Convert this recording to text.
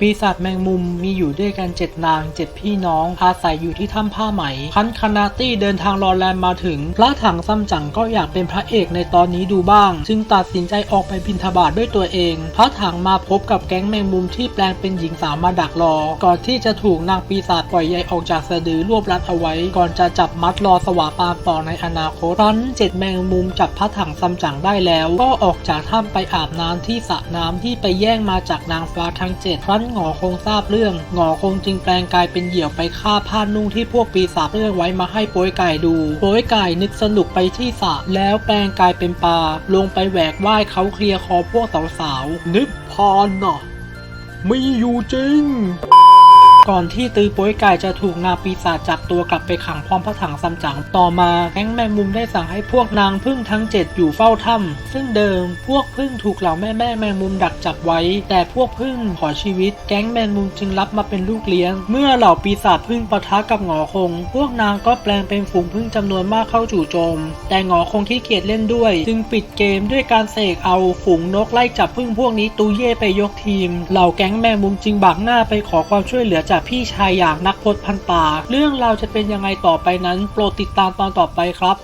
ปีศาจแมงมุมมีอยู่ด้วยกันเจ็ดนางเจ็ดพี่น้องอาศัยอยู่ที่ถ้ำผ้าไหมพันคานาตี้เดินทางรอแลนมาถึง พระถังซัมจั๋งก็อยากเป็นพระเอกในตอนนี้ดูบ้าง จึงตัดสินใจออกไปบินทบาทด้วยตัวเอง พระถังมาพบกับแก๊งแมงมุมที่แปลงเป็นหญิงสาวมาดักรอ ก่อนที่จะถูกนางปีศาจปล่อยใยออกจากสะดือรวบรัดเอาไว้ ก่อนจะจับมัดรอสวาปามต่อในอนาคตครั้นเจ็ดแมงมุมจับพระถังซัมจั๋งได้แล้ว ก็ออกจากถ้ำไปอาบน้ำที่สระน้ำที่ไปแย่งมาจากนางฟ้าทั้งเจ็ดครั้นหงอคงทราบเรื่อง หงอคงจึงแปลงกายเป็นเหยี่ยวไปฆ่าผ้านุ่งที่พวกปีศาจเลือกไว้มาให้โป้ยไก่ดู โป้ยไก่นึกสนุกไปที่สระแล้วแปลงกายเป็นปลา ลงไปแหวกว่ายเขาเคลียร์คอพวกสาวๆนิพพานน่ะมีอยู่จริง ก่อนที่ตือโป้ยไก่จะถูกนางปีศาจจับตัวกลับไปขังพร้อมพระถังซัมจั๋งต่อมาแก๊งแมงมุมได้สั่งให้พวกนางพึ่งทั้งเจ็ดอยู่เฝ้าถ้ำซึ่งเดิมพวกพึ่งถูกเหล่าแม่แม่แมงมุมดักจับไว้ แต่พวกพึ่งขอชีวิต แก๊งแมงมุมจึงรับมาเป็นลูกเลี้ยง เมื่อเหล่าปีศาจพึ่งปะทะกับหงอคง พวกนางก็แปลงเป็นฝูงพึ่งจำนวนมากเข้าจู่โจม แต่หงอคงที่เกียจเล่นด้วย จึงปิดเกมด้วยการเสกเอาฝูงนกไล่จับพึ่งพวกนี้ตูเย่ไปยกทีม เหล่าแก๊งแมงมุมจึงบักหน้าไปขอความช่วยเหลือจากพี่ชายอย่างนักพจน์พันป่า เรื่องราวจะเป็นยังไงต่อไปนั้น โปรดติดตามตอนต่อไปครับ